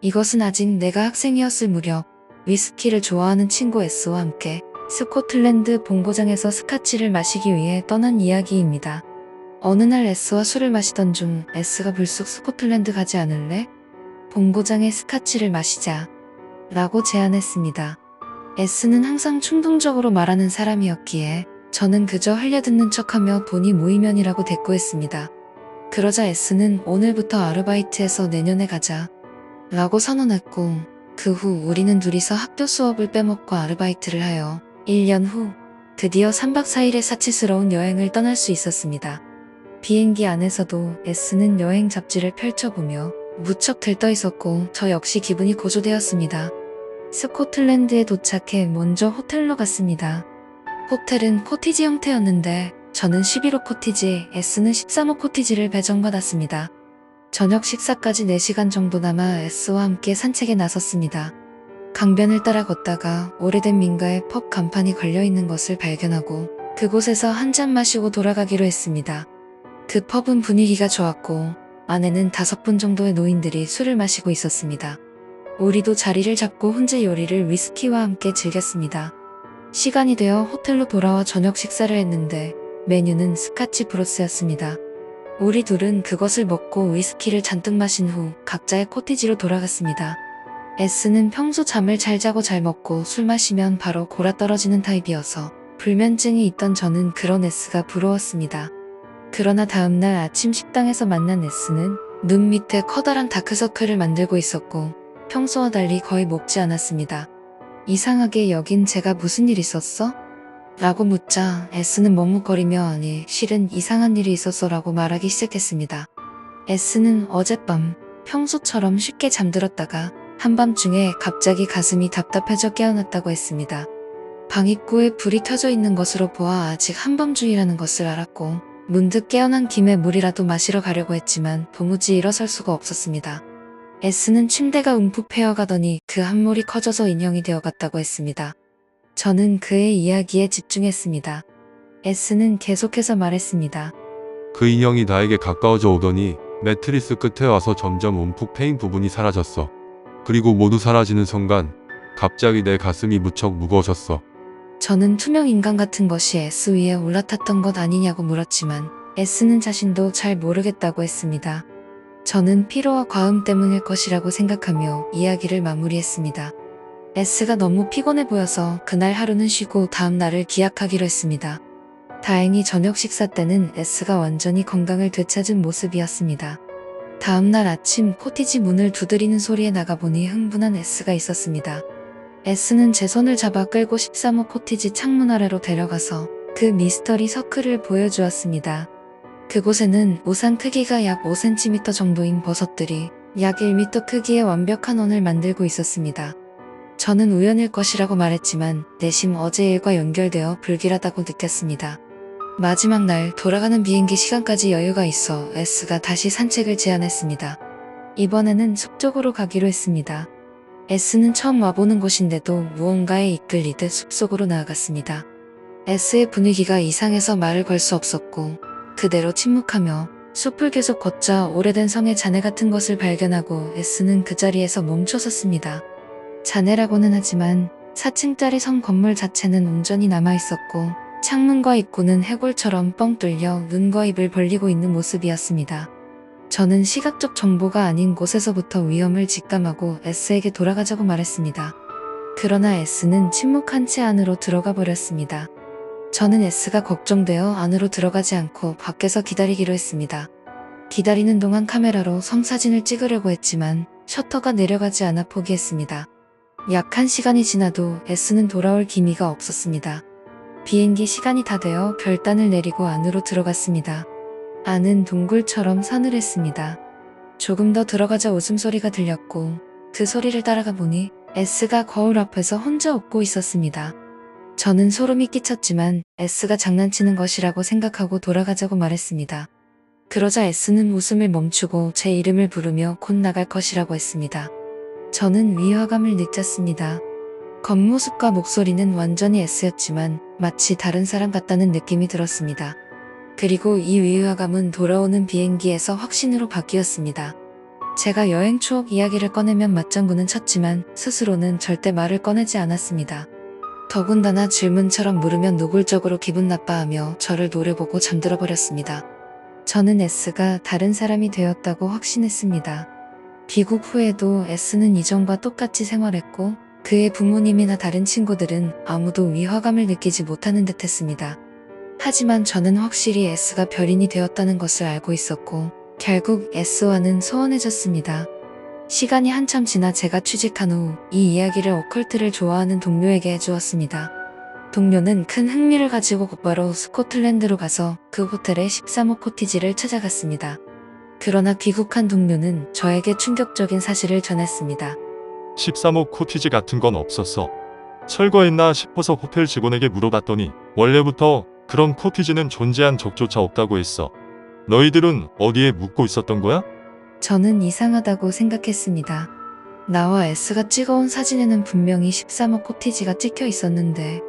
이것은 아직 내가 학생이었을 무렵 위스키를 좋아하는 친구 S와 함께 스코틀랜드 본고장에서 스카치를 마시기 위해 떠난 이야기입니다. 어느 날 S와 술을 마시던 중 S가 불쑥 스코틀랜드 가지 않을래? 본고장에 스카치를 마시자. 라고 제안했습니다. S는 항상 충동적으로 말하는 사람이었기에 저는 그저 흘려듣는 척하며 돈이 모이면이라고 대꾸했습니다. 그러자 S는 오늘부터 아르바이트해서 내년에 가자. 라고 선언했고 그 후 우리는 둘이서 학교 수업을 빼먹고 아르바이트를 하여 1년 후 드디어 3박 4일의 사치스러운 여행을 떠날 수 있었습니다. 비행기 안에서도 S는 여행 잡지를 펼쳐보며 무척 들떠 있었고 저 역시 기분이 고조되었습니다. 스코틀랜드에 도착해 먼저 호텔로 갔습니다. 호텔은 코티지 형태였는데 저는 11호 코티지, S는 13호 코티지를 배정받았습니다. 저녁 식사까지 4시간 정도 남아 S와 함께 산책에 나섰습니다. 강변을 따라 걷다가 오래된 민가에 펍 간판이 걸려있는 것을 발견하고 그곳에서 한 잔 마시고 돌아가기로 했습니다. 그 펍은 분위기가 좋았고 안에는 다섯 분 정도의 노인들이 술을 마시고 있었습니다. 우리도 자리를 잡고 훈제 요리를 위스키와 함께 즐겼습니다. 시간이 되어 호텔로 돌아와 저녁 식사를 했는데 메뉴는 스카치 브로스였습니다. 우리 둘은 그것을 먹고 위스키를 잔뜩 마신 후 각자의 코티지로 돌아갔습니다. S는 평소 잠을 잘 자고 잘 먹고 술 마시면 바로 골아 떨어지는 타입이어서 불면증이 있던 저는 그런 S가 부러웠습니다. 그러나 다음날 아침 식당에서 만난 S는 눈 밑에 커다란 다크서클을 만들고 있었고 평소와 달리 거의 먹지 않았습니다. 이상하게 여긴 제가 무슨 일 있었어? 라고 묻자 S는 머뭇거리며 아니 실은 이상한 일이 있었어 라고 말하기 시작했습니다. S는 어젯밤 평소처럼 쉽게 잠들었다가 한밤중에 갑자기 가슴이 답답해져 깨어났다고 했습니다. 방 입구에 불이 켜져 있는 것으로 보아 아직 한밤중이라는 것을 알았고 문득 깨어난 김에 물이라도 마시러 가려고 했지만 도무지 일어설 수가 없었습니다. S는 침대가 움푹 패여가더니 그 한몰이 커져서 인형이 되어갔다고 했습니다. 저는 그의 이야기에 집중했습니다. S는 계속해서 말했습니다. 그 인형이 나에게 가까워져 오더니 매트리스 끝에 와서 점점 움푹 패인 부분이 사라졌어. 그리고 모두 사라지는 순간 갑자기 내 가슴이 무척 무거워졌어. 저는 투명 인간 같은 것이 S 위에 올라탔던 것 아니냐고 물었지만 S는 자신도 잘 모르겠다고 했습니다. 저는 피로와 과음 때문일 것이라고 생각하며 이야기를 마무리했습니다. S가 너무 피곤해 보여서 그날 하루는 쉬고 다음 날을 기약하기로 했습니다. 다행히 저녁 식사 때는 S가 완전히 건강을 되찾은 모습이었습니다. 다음 날 아침 코티지 문을 두드리는 소리에 나가보니 흥분한 S가 있었습니다. S는 제 손을 잡아 끌고 13호 코티지 창문 아래로 데려가서 그 미스터리 서클을 보여주었습니다. 그곳에는 우산 크기가 약 5cm 정도인 버섯들이 약 1m 크기의 완벽한 원을 만들고 있었습니다. 저는 우연일 것이라고 말했지만 내심 어제 일과 연결되어 불길하다고 느꼈습니다. 마지막 날 돌아가는 비행기 시간까지 여유가 있어 S가 다시 산책을 제안했습니다. 이번에는 숲 쪽으로 가기로 했습니다. S는 처음 와보는 곳인데도 무언가에 이끌리듯 숲속으로 나아갔습니다. S의 분위기가 이상해서 말을 걸 수 없었고 그대로 침묵하며 숲을 계속 걷자 오래된 성의 잔해 같은 것을 발견하고 S는 그 자리에서 멈춰섰습니다. 잔해라고는 하지만 4층짜리 성 건물 자체는 온전히 남아있었고 창문과 입구는 해골처럼 뻥 뚫려 눈과 입을 벌리고 있는 모습이었습니다. 저는 시각적 정보가 아닌 곳에서부터 위험을 직감하고 S에게 돌아가자고 말했습니다. 그러나 S는 침묵한 채 안으로 들어가 버렸습니다. 저는 S가 걱정되어 안으로 들어가지 않고 밖에서 기다리기로 했습니다. 기다리는 동안 카메라로 성사진을 찍으려고 했지만 셔터가 내려가지 않아 포기했습니다. 약한 시간이 지나도 S는 돌아올 기미가 없었습니다. 비행기 시간이 다 되어 별단을 내리고 안으로 들어갔습니다. 안은 동굴처럼 서늘했습니다. 조금 더 들어가자 웃음소리가 들렸고 그 소리를 따라가 보니 S가 거울 앞에서 혼자 웃고 있었습니다. 저는 소름이 끼쳤지만 S가 장난치는 것이라고 생각하고 돌아가자고 말했습니다. 그러자 S는 웃음을 멈추고 제 이름을 부르며 곧 나갈 것이라고 했습니다. 저는 위화감을 느꼈습니다. 겉모습과 목소리는 완전히 S였지만 마치 다른 사람 같다는 느낌이 들었습니다. 그리고 이 위화감은 돌아오는 비행기에서 확신으로 바뀌었습니다. 제가 여행 추억 이야기를 꺼내면 맞장구는 쳤지만 스스로는 절대 말을 꺼내지 않았습니다. 더군다나 질문처럼 물으면 노골적으로 기분 나빠하며 저를 노려보고 잠들어 버렸습니다. 저는 S가 다른 사람이 되었다고 확신했습니다. 귀국 후에도 S는 이전과 똑같이 생활했고 그의 부모님이나 다른 친구들은 아무도 위화감을 느끼지 못하는 듯 했습니다. 하지만 저는 확실히 S가 별인이 되었다는 것을 알고 있었고 결국 S와는 소원해졌습니다. 시간이 한참 지나 제가 취직한 후 이 이야기를 오컬트를 좋아하는 동료에게 해주었습니다. 동료는 큰 흥미를 가지고 곧바로 스코틀랜드로 가서 그 호텔의 13호 코티지를 찾아갔습니다. 그러나 귀국한 동료는 저에게 충격적인 사실을 전했습니다. 13호 코티지 같은 건 없었어. 철거했나 싶어서 호텔 직원에게 물어봤더니 원래부터 그런 코티지는 존재한 적조차 없다고 했어. 너희들은 어디에 묵고 있었던 거야? 저는 이상하다고 생각했습니다. 나와 S가 찍어온 사진에는 분명히 13호 코티지가 찍혀 있었는데